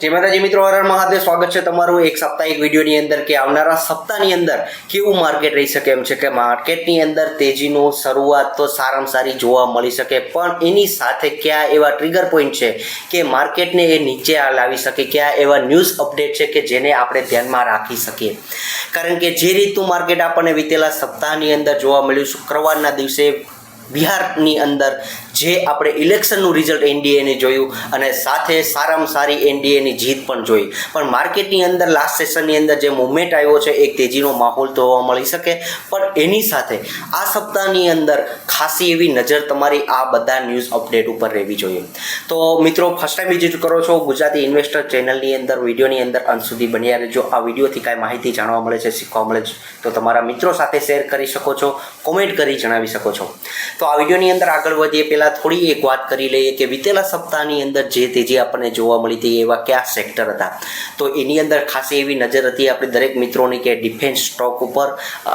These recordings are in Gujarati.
જય માતાજી મિત્રો હરણ મહાદેવ, સ્વાગત છે તમારું એક સાપ્તાહિક વિડીયોની અંદર કે આવનારા સપ્તાહની અંદર કેવું માર્કેટ રહી શકે એમ છે કે માર્કેટની અંદર તેજીનો શરૂઆત તો સારામાં સારી જોવા મળી શકે, પણ એની સાથે કયા એવા ટ્રિગર પોઈન્ટ છે કે માર્કેટને એ નીચે લાવી શકે, કયા એવા ન્યૂઝ અપડેટ છે કે જેને આપણે ધ્યાનમાં રાખી શકીએ? કારણ કે જે રીતનું માર્કેટ આપણને વીતેલા સપ્તાહની અંદર જોવા મળ્યું, શુક્રવારના દિવસે બિહારની અંદર જે આપણે ઇલેક્શનનું રિઝલ્ટ એનડીએને જોયું અને સાથે સારામાં સારી એનડીએની જીત પણ જોઈ. પણ માર્કેટની અંદર લાસ્ટ સેશનની અંદર જે મુવમેન્ટ આવ્યો છે, એક તેજીનો માહોલ તો મળી શકે. પણ એની સાથે આ સપ્તાહની અંદર ખાસી એવી નજર તમારી આ બધા ન્યૂઝ અપડેટ ઉપર રહેવી જોઈએ. તો મિત્રો ફર્સ્ટ ટાઈમ વિઝિટ કરો છો ગુજરાતી ઇન્વેસ્ટર ચેનલની અંદર, વિડીયોની અંદર, અંત સુધી બન્યા રહેજો. આ વિડીયોથી કાંઈ માહિતી જાણવા મળે છે, શીખવા મળે છે, તો તમારા મિત્રો સાથે શેર કરી શકો છો કોમેન્ટ કરી જણાવી શકો છો. તો આ વિડીયોની અંદર આગળ વધીએ. પહેલાં થોડી એક વાત કરી લઈએ કે વિતેલા સપ્તાહની અંદર જે તેજી આપણને જોવા મળી હતી એવા કયા સેક્ટર હતા? તો એની અંદર ખાસી એવી નજર હતી આપણે દરેક મિત્રોની કે ડિફેન્સ સ્ટોક ઉપર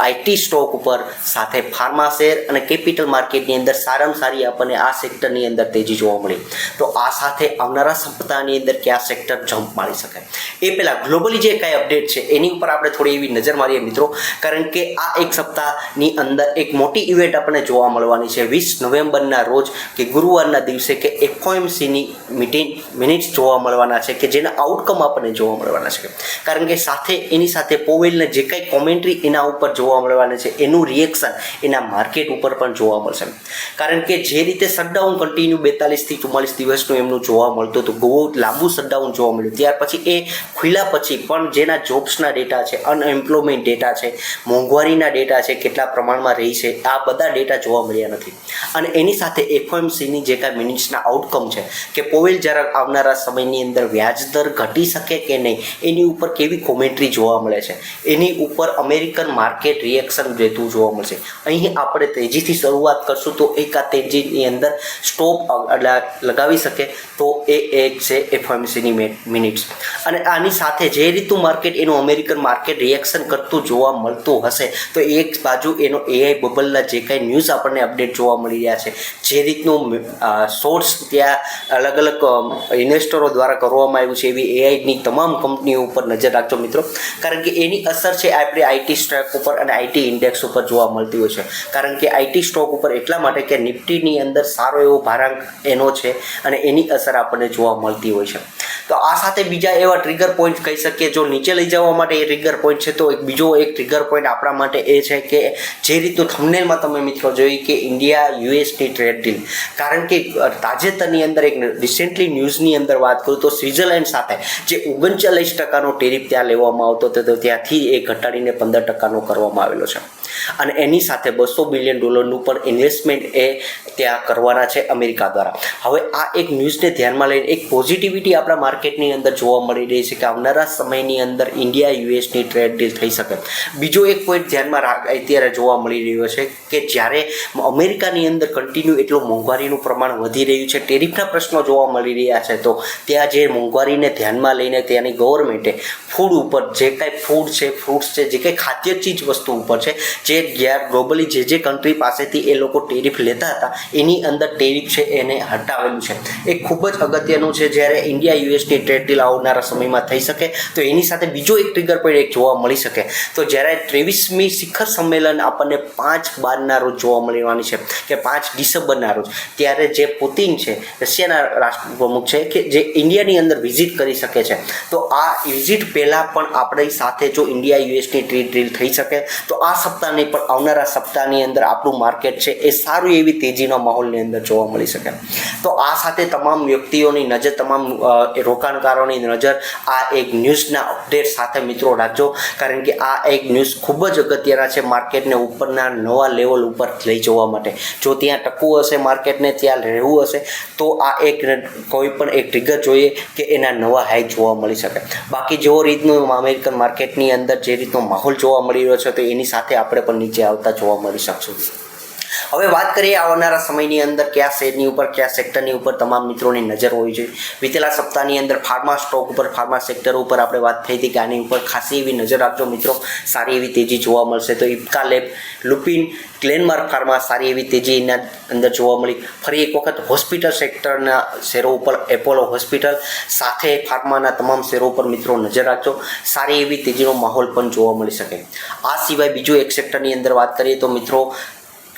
આઈટી સ્ટોક ઉપર, સાથે ફાર્મા શેર અને કેપિટલ માર્કેટની અંદર સારામાં સારી આપણને આ સેક્ટરની અંદર તેજી જોવા મળી. તો આ સાથે આવનારા સપ્તાહની અંદર કયા સેક્ટર જમ્પ મારી શકે એ પહેલાં ગ્લોબલી જે કાંઈ અપડેટ છે, એની ઉપર આપણે થોડી એવી નજર મારીએ મિત્રો. કારણ કે આ એક સપ્તાહની અંદર એક મોટી ઇવેન્ટ આપણને જોવા મળવાની છે. વીસ નવેમ્બરના રોજ કે ગુરુવારના દિવસે કે એફઓએમસીની મિટિંગ મિનિટ્સ જોવા મળવાના છે કે જેના આઉટકમ આપણને જોવા મળવાના છે. કારણ કે સાથે એની સાથે પોવેલને જે કાંઈ કોમેન્ટ્રી એના ઉપર જોવા મળવાના છે, એનું રિએક્શન એના માર્કેટ ઉપર પણ જોવા મળશે. કારણ કે જે રીતે શટડાઉન કન્ટિન્યુ બેતાલીસથી ચુમ્માલીસ દિવસનું એમનું જોવા મળતું હતું, બહુ લાંબુ શટડાઉન જોવા મળ્યું. ત્યાર પછી એ ખુલ્લા પછી પણ જેના જોબ્સના ડેટા છે અનએમ્પ્લોયમેન્ટ ડેટા છે, મોંઘવારીના ડેટા છે, કેટલા પ્રમાણમાં રહી છે, આ બધા ડેટા જોવા મળ્યા નથી. અને એની સાથે એફઓએમસીની જે કાંઈ મિનિટ્સના આઉટકમ છે, કે પોવેલ જરા આવનારા સમયની અંદર વ્યાજ દર ઘટી શકે કે નહીં, એની ઉપર કેવી કોમેન્ટ્રી જોવા મળે છે? એની ઉપર અમેરિકન માર્કેટ રિએક્શન રહેતું જોવા મળશે. અહીં આપણે તેજીથી શરૂઆત કરશું તો એક આ તેજીની અંદર સ્ટોપ લગાવી શકે તો એ એક છે એફઓએમસીની મિનિટ્સ અને આની સાથે જે રીતનું માર્કેટ એનું અમેરિકન માર્કેટ રિએક્શન કરતું જોવા મળતું હશે, તો એક બાજુ એનો એઆઈ બબલના જે કાંઈ ન્યૂઝ આપણને અપડેટ જોવા મળી રહ્યા છે, જે રીતનું સોર્સ ત્યાં અલગ અલગ ઇન્વેસ્ટરો દ્વારા કરવામાં આવ્યું છે, એવી એઆઈની તમામ કંપનીઓ ઉપર નજર રાખજો મિત્રો. કારણ કે એની અસર છે આપણે આઈટી સ્ટોક ઉપર અને આઈટી ઇન્ડેક્સ ઉપર જોવા મળતી હોય છે. કારણ કે આઈટી સ્ટોક ઉપર એટલા માટે કે નિફ્ટીની અંદર સારો એવો ભારાંક એનો છે અને એની અસર આપણને જોવા મળતી હોય છે. તો આ સાથે બીજા એવા ટ્રિગર પોઈન્ટ કહી શકીએ જો નીચે લઈ જવા માટે એ ટ્રિગર પોઈન્ટ છે તો એક બીજો એક ટ્રિગર પોઈન્ટ આપણા માટે એ છે કે જે રીતનું થંબનેલમાં તમે મિત્રો જોઈ કે ઇન્ડિયા યુએસની ટ્રેડ ડીલ કારણ કે તાજેતરની અંદર એક રિસેન્ટલી ન્યૂઝની અંદર વાત કરું તો સ્વિટ્ઝરલેન્ડ સાથે જે ઓગણચાલીસ ટકાનો ટેરિફ ત્યાં લેવામાં આવતો હતો ત્યાંથી એ ઘટાડીને પંદર ટકાનો કરવામાં આવેલો છે. અને એની સાથે બસો બિલિયન ડોલરનું પણ ઇન્વેસ્ટમેન્ટ એ ત્યાં કરવાના છે અમેરિકા દ્વારા. હવે આ એક ન્યૂઝને ધ્યાનમાં લઈને એક પોઝિટિવિટી આપણા માર્કેટની અંદર જોવા મળી રહી છે કે આવનારા સમયની અંદર ઇન્ડિયા યુએસની ટ્રેડ ડીલ થઈ શકે. બીજો એક પોઈન્ટ ધ્યાનમાં અત્યારે જોવા મળી રહ્યો છે કે જ્યારે અમેરિકાની અંદર કન્ટિન્યુ એટલું મોંઘવારીનું પ્રમાણ વધી રહ્યું છે ટેરિફના પ્રશ્નો જોવા મળી રહ્યા છે, તો ત્યાં જે મોંઘવારીને ધ્યાનમાં લઈને ત્યાંની ગવર્મેન્ટે ફૂડ ઉપર જે કાંઈ ફૂડ છે ફ્રૂટ્સ છે, જે કંઈ ખાદ્ય ચીજ વસ્તુ ઉપર છે જે ગેપ ગ્લોબલી જે જે કન્ટ્રી પાસેથી એ લોકો ટેરિફ લેતા હતા, એની અંદર ટેરિફ છે એને હટાવેલું છે. એ ખૂબ જ અગત્યનું છે. જ્યારે ઇન્ડિયા યુએસની ટ્રેડ ડીલ આવનારા સમયમાં થઈ શકે, તો એની સાથે બીજો એક ટ્રિગર પણ એક જોવા મળી શકે. તો જ્યારે ત્રેવીસમી શિખર સંમેલન આપણને પાંચ બારના રોજ જોવા મળવાની છે, કે પાંચ ડિસેમ્બરના રોજ, ત્યારે જે પુતિન છે, રશિયાના રાષ્ટ્રપ્રમુખ છે, કે જે ઇન્ડિયાની અંદર વિઝિટ કરી શકે છે, તો આ વિઝિટ પહેલાં પણ આપણી સાથે જો ઇન્ડિયા યુએસની ટ્રેડ ડીલ થઈ શકે, તો આ સપ્તાહની પણ આવનારા સપ્તાહની અંદર આપણું માર્કેટ છે એ સારું એવી તેજીના માહોલની અંદર જોવા મળી શકે. તો આ સાથે તમામ વ્યક્તિઓની નજર, તમામ રોકાણકારોની નજર, આ એક ન્યૂઝના અપડેટ સાથે મિત્રો રાખજો. કારણ કે આ એક ન્યૂઝ ખૂબ જ અગત્યના છે માર્કેટને ઉપરના નવા લેવલ ઉપર લઈ જવા માટે. જો ત્યાં ટકવું હશે માર્કેટને, ત્યાં રહેવું હશે, તો આ એક કોઈ પણ એક ટ્રિગર જોઈએ કે એના નવા હાઈ જોવા મળી શકે. બાકી જેવો રીતનું અમેરિકન માર્કેટની અંદર જે રીતનો માહોલ જોવા મળી રહ્યો છે, તો એની સાથે આપણે પણ નીચે આવતા જોવા મળી શકશું. હવે વાત કરીએ આવનારા સમયની અંદર કયા શેરની ઉપર, કયા સેક્ટરની ઉપર તમામ મિત્રોની નજર હોવી જોઈએ. વિતેલા સપ્તાહની અંદર ફાર્મા સ્ટોક ઉપર ફાર્મા સેક્ટર ઉપર આપણે વાત થઈ હતી કે આની ઉપર ખાસી એવી નજર રાખજો મિત્રો. સારી એવી તેજી જોવા મળશે. તો ઇફકા લેબ, લુપિન ગ્લેનમાર્ક ફાર્મા સારી એવી તેજી એના અંદર જોવા મળી. ફરી એક વખત હોસ્પિટલ સેક્ટરના શેરો ઉપર એપોલો હોસ્પિટલ સાથે ફાર્માના તમામ શેરો ઉપર મિત્રો નજર રાખજો. સારી એવી તેજીનો માહોલ પણ જોવા મળી શકે. આ સિવાય બીજું એક સેક્ટરની અંદર વાત કરીએ તો મિત્રો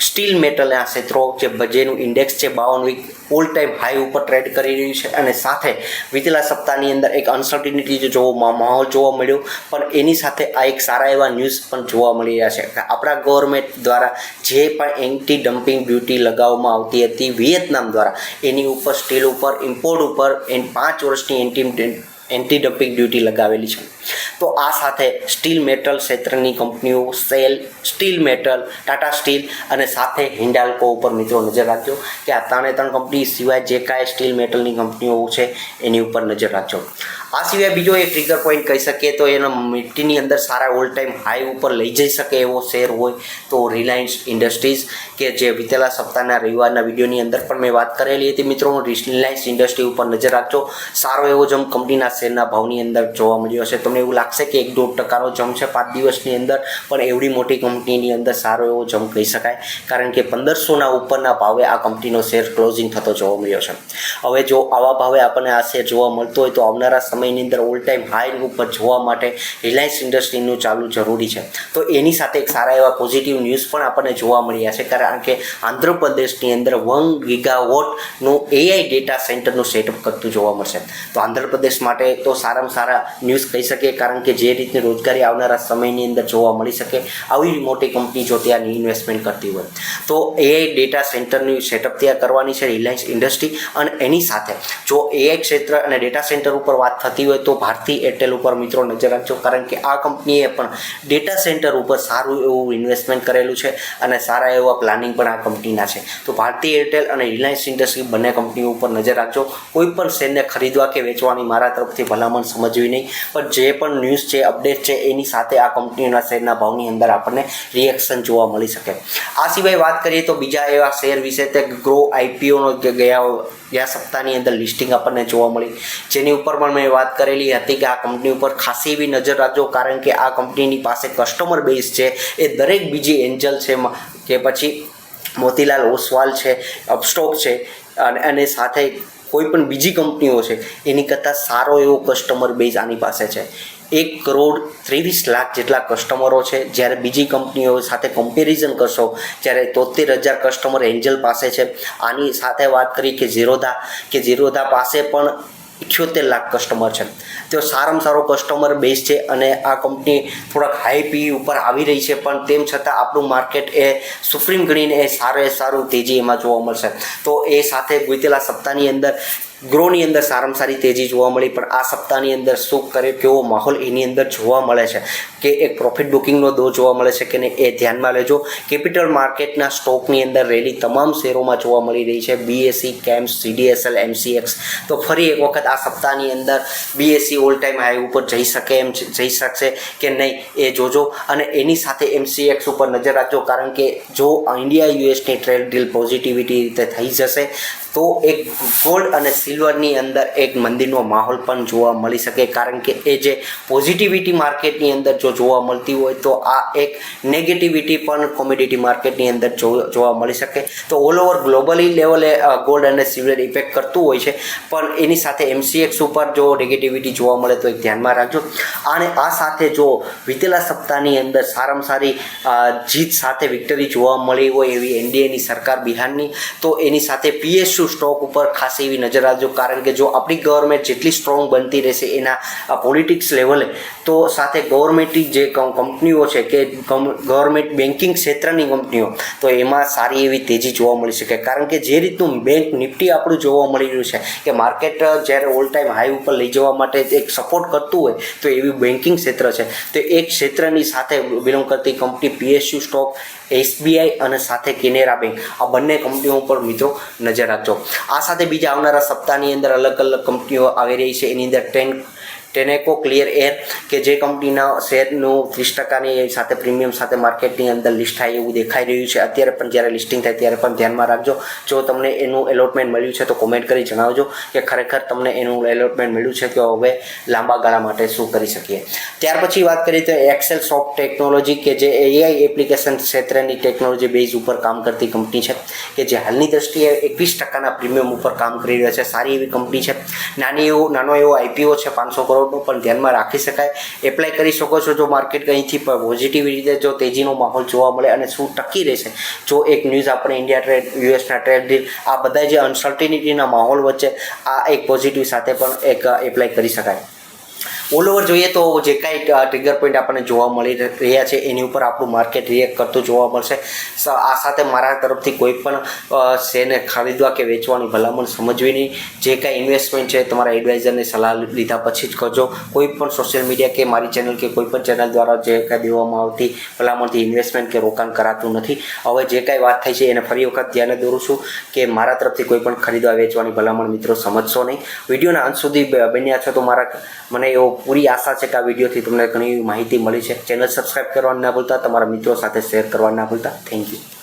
સ્ટીલ મેટલના ક્ષેત્રો જે જેનું ઇન્ડેક્સ છે, બાવન વીક ઓલ ટાઈમ હાઈ ઉપર ટ્રેડ કરી રહ્યું છે અને સાથે વીતેલા સપ્તાહની અંદર એક અનસર્ટિનિટી જે માહોલ જોવા મળ્યો, પણ એની સાથે આ એક સારા એવા ન્યૂઝ પણ જોવા મળી રહ્યા છે. આપણા ગવર્મેન્ટ દ્વારા જે પણ એન્ટી ડમ્પિંગ ડ્યુટી લગાવવામાં આવતી હતી વિયેતનામ દ્વારા, એની ઉપર સ્ટીલ ઉપર ઇમ્પોર્ટ ઉપર પાંચ વર્ષની એન્ટી એન્ટી ડમ્પિંગ ડ્યુટી લગાવેલી છે. તો આ સાથે સ્ટીલ મેટલ ક્ષેત્રની કંપનીઓ, SAIL, steel metal, Tata steel અને સાથે હિન્ડાલ્કો ઉપર મિત્રો નજર રાખજો કે આ ત્રણે ત્રણ કંપની સિવાય જે કાંઈ સ્ટીલ મેટલની કંપનીઓ છે, એની ઉપર નજર રાખજો. આ સિવાય બીજો એક ટ્રિગર પોઈન્ટ કહી શકીએ તો એનો મિટ્ટીની અંદર સારા ઓલ ટાઈમ હાઈ ઉપર લઈ જઈ શકે એવો શેર હોય તો રિલાયન્સ ઇન્ડસ્ટ્રીઝ કે જે વિતેલા સપ્તાહના રવિવારના વિડીયોની અંદર પણ મેં વાત કરેલી હતી. મિત્રો રિલાયન્સ ઇન્ડસ્ટ્રી ઉપર નજર રાખજો. સારો એવો જમ કંપનીના શેરના ભાવની અંદર જોવા મળ્યો છે તમને એવું લાગશે કે એક દોઢ ટકાનો જમ છે પાંચ દિવસની અંદર, પણ એવડી મોટી કંપનીની અંદર સારો એવો જમ કહી શકાય. કારણ કે પંદરસોના ઉપરના ભાવે આ કંપનીનો શેર ક્લોઝિંગ થતો જોવા મળ્યો છે. હવે જો આવા ભાવે આપણને આ શેર જોવા મળતો હોય તો આવનારા સમયની અંદર ઓલ ટાઈમ હાઈ ઉપર જોવા માટે રિલાયન્સ ઇન્ડસ્ટ્રીનું ચાલુ જરૂરી છે. તો એની સાથે એક સારા એવા પોઝિટિવ ન્યૂઝ પણ આપણને જોવા મળ્યા છે. કારણ કે આંધ્રપ્રદેશની અંદર વન ગીગાવોટનું એઆઈ ડેટા સેન્ટરનું સેટઅપ કરતું જોવા મળશે. તો આંધ્રપ્રદેશ માટે તો સારામાં સારા ન્યૂઝ કહી શકીએ. કારણ કે જે રીતની રોજગારી આવનારા સમયની અંદર જોવા મળી શકે, આવી મોટી કંપની જો ત્યાં ઇન્વેસ્ટમેન્ટ કરતી હોય. તો એઆઈ ડેટા સેન્ટરની સેટઅપ ત્યાં કરવાની છે રિલાયન્સ ઇન્ડસ્ટ્રી અને એની સાથે જો એઆઈ ક્ષેત્ર અને ડેટા સેન્ટર ઉપર વાત થતી હોય તો ભારતી એરટેલ ઉપર મિત્રો નજર રાખજો. કારણ કે આ કંપનીએ પણ ડેટા સેન્ટર ઉપર સારું એવું ઇન્વેસ્ટમેન્ટ કરેલું છે અને સારા એવા પ્લાનિંગ પણ આ કંપનીના છે. તો ભારતી એરટેલ અને રિલાયન્સ ઇન્ડસ્ટ્રી બંને કંપનીઓ ઉપર નજર રાખજો. કોઈ પણ શેરને ખરીદવા કે વેચવાની મારા તરફથી ભલામણ સમજવી નહીં. પણ જે પણ ન્યૂઝ છે અપડેટ છે, એની સાથે આ કંપનીના શેરના ભાવની અંદર આપણને રિએક્શન જોવા મળી શકે. આ સિવાય વાત કરીએ તો બીજા એવા શેર વિશે તે ગ્રો આઈપીઓનો ગયા ગયા સપ્તાહની અંદર લિસ્ટિંગ આપણને જોવા મળી. જેની ઉપર પણ મેં વાત કરેલી હતી કે આ કંપની ઉપર ખાસી એવી નજર રાખજો, કારણ કે આ કંપનીની પાસે કસ્ટમર બેઝ છે, એ દરેક બીજી એન્જલ છે કે પછી મોતીલાલ ઓસવાલ છે અપસ્ટોક છે, અને અને સાથે કોઈ પણ બીજી કંપનીઓ છે, એની કરતાં સારો એવો કસ્ટમર બેઝ આની પાસે છે. એક કરોડ ત્રેવીસ લાખ જેટલા કસ્ટમરો છે, જ્યારે બીજી કંપનીઓ સાથે કમ્પેરિઝન કરશો જ્યારે તોતેર હજાર કસ્ટમર એન્જલ પાસે છે. આની સાથે વાત કરી કે ઝીરોધા કે ઝીરોધા પાસે પણ ઇઠ્યોતેર લાખ કસ્ટમર છે. તેઓ સારામાં સારો કસ્ટમર બેઝ છે અને આ કંપની થોડાક હાઈ પી ઉપર આવી રહી છે, પણ તેમ છતાં આપણું માર્કેટ એ સુપ્રીમ ગણીને એ સારે સારું તેજી એમાં જોવા મળશે. તો એ સાથે વીતેલા સપ્તાહની અંદર ગ્રોની અંદર સારામાં સારી તેજી જોવા મળી, પણ આ સપ્તાહની અંદર શું કરે, કેવો માહોલ એની અંદર જોવા મળે છે કે એક પ્રોફિટ બુકિંગનો દો જોવા મળે છે કે નહીં એ ધ્યાનમાં લેજો. કેપિટલ માર્કેટના સ્ટોકની અંદર રેલી તમામ શેરોમાં જોવા મળી રહી છે. બીએસસી કેમ્સ સીડીએસએલ એમસીએક્સ તો ફરી એક વખત આ સપ્તાહની અંદર બીએસસી ઓલ ટાઈમ હાઈ ઉપર જઈ શકે એમ જઈ શકશે કે નહીં એ જોજો. અને એની સાથે એમસીએક્સ ઉપર નજર રાખજો, કારણ કે જો ઇન્ડિયા યુએસની ટ્રેડ ડીલ પોઝિટિવિટી રીતે થઈ જશે તો એક ગોલ્ડ અને સિલ્વરની અંદર એક મંદિરનો માહોલ પણ જોવા મળી શકે. કારણ કે એ જે પોઝિટિવિટી માર્કેટની અંદર જો જોવા મળતી હોય તો આ એક નેગેટિવિટી પણ કોમોડિટી માર્કેટની અંદર જોવા મળી શકે. તો ઓલ ઓવર ગ્લોબલી લેવલે ગોલ્ડ અને સિલ્વર ઇફેક્ટ કરતું હોય છે. પણ એની સાથે એમસીએક્સ ઉપર જો નેગેટિવિટી જોવા મળે તો એક ધ્યાનમાં રાખજો. અને આ સાથે જો વિતેલા સપ્તાહની અંદર સારામાં સારી જીત સાથે વિક્ટરી જોવા મળી હોય એવી એનડીએની સરકાર બિહારની, તો એની સાથે પીએસયુ સ્ટોક ઉપર ખાસ એવી નજર રાખજો કારણ કે જો આપણી ગવર્મેન્ટ જેટલી સ્ટ્રોંગ બનતી રહેશે એના પોલિટિક્સ લેવલે તો સાથે ગવર્મેન્ટની જે કંપનીઓ છે કે ગવર્મેન્ટ બેન્કિંગ ક્ષેત્રની કંપનીઓ તો એમાં સારી એવી તેજી જોવા મળી શકે. કારણ કે જે રીતનું બેંક નિફ્ટી આપણું જોવા મળી રહ્યું છે, કે માર્કેટ જ્યારે ઓલ ટાઈમ હાઈ ઉપર લઈ જવા માટે એક સપોર્ટ કરતું હોય, તો એવી બેન્કિંગ ક્ષેત્ર છે. તો એ ક્ષેત્રની સાથે બિલોંગ કરતી કંપની પીએસયુ સ્ટોક એસબીઆઈ અને સાથે કેનેરા બેંક. આ બંને કંપનીઓ ઉપર મિત્રો નજર રાખજો. આ સાથે બીજા આવનારા સપ્તાહની અંદર અલગ અલગ કંપનીઓ આવી રહી છે. એની અંદર ટેન ટેનેકો ક્લિયર એર કે જે કંપનીના શેરનું ત્રીસ ટકાની સાથે પ્રીમિયમ સાથે માર્કેટની અંદર લિસ્ટ થાય એવું દેખાઈ રહ્યું છે. અત્યારે પણ જ્યારે લિસ્ટિંગ થાય ત્યારે પણ ધ્યાનમાં રાખજો. જો તમને એનું એલોટમેન્ટ મળ્યું છે તો કોમેન્ટ કરી જણાવજો કે ખરેખર તમને એનું એલોટમેન્ટ મળ્યું છે કે હવે લાંબા ગાળા માટે શું કરી શકીએ. ત્યાર પછી વાત કરીએ તો એક્સેલ સોફ્ટ ટેકનોલોજી કે જે એઆઈ એપ્લિકેશન ક્ષેત્રની ટેકનોલોજી બેઝ ઉપર કામ કરતી કંપની છે કે જે હાલની દ્રષ્ટિએ એકવીસ ટકાના પ્રીમિયમ ઉપર કામ કરી રહ્યા છે. સારી એવી કંપની છે. નાની એવો, નાનો એવો આઈપીઓ છે, પાંચસો કરોડનો પણ ધ્યાનમાં રાખી શકાય. એપ્લાય કરી શકો છો જો માર્કેટ અહીંથી પોઝિટિવ રીતે જો તેજીનો માહોલ જોવા મળે અને શું ટકી રહેશે. જો એક ન્યૂઝ આપણે ઇન્ડિયા ટ્રેડ યુએસના ટ્રેડ ડીલ આ બધા જે અનસર્ટિનિટીના માહોલ વચ્ચે આ એક પોઝિટિવ સાથે પણ એક એપ્લાય કરી શકાય. ઓલ ઓવર જોઈએ તો જે કાંઈ ટ્રિગર પોઈન્ટ આપણને જોવા મળી રહ્યા છે, એની ઉપર આપણું માર્કેટ રિએક્ટ કરતું જોવા મળશે. આ સાથે મારા તરફથી કોઈ પણ શેરને ખરીદવા કે વેચવાની ભલામણ સમજવી નહીં. જે કાંઈ ઇન્વેસ્ટમેન્ટ છે, તમારા એડવાઇઝરની સલાહ લીધા પછી જ કરજો. કોઈ પણ સોશિયલ મીડિયા કે મારી ચેનલ કે કોઈ પણ ચેનલ દ્વારા જે કાંઈ દેવામાં આવતી ભલામણથી ઇન્વેસ્ટમેન્ટ કે રોકાણ કરાતું નથી. હવે જે કાંઈ વાત થઈ છે, એને ફરી વખત ધ્યાને દોરું છું કે મારા તરફથી કોઈ પણ ખરીદવા, વેચવાની ભલામણ મિત્રો સમજશો નહીં. વિડીયોના અંત સુધી બન્યા છો તો મારા મને એવો પૂરી આશા છે કે આ વિડીયોથી તમને ઘણી માહિતી મળી છે. ચેનલ સબસ્ક્રાઈબ કરવા ના ભૂલતા, તમારા મિત્રો સાથે શેર કરવા ના ભૂલતા. Thank you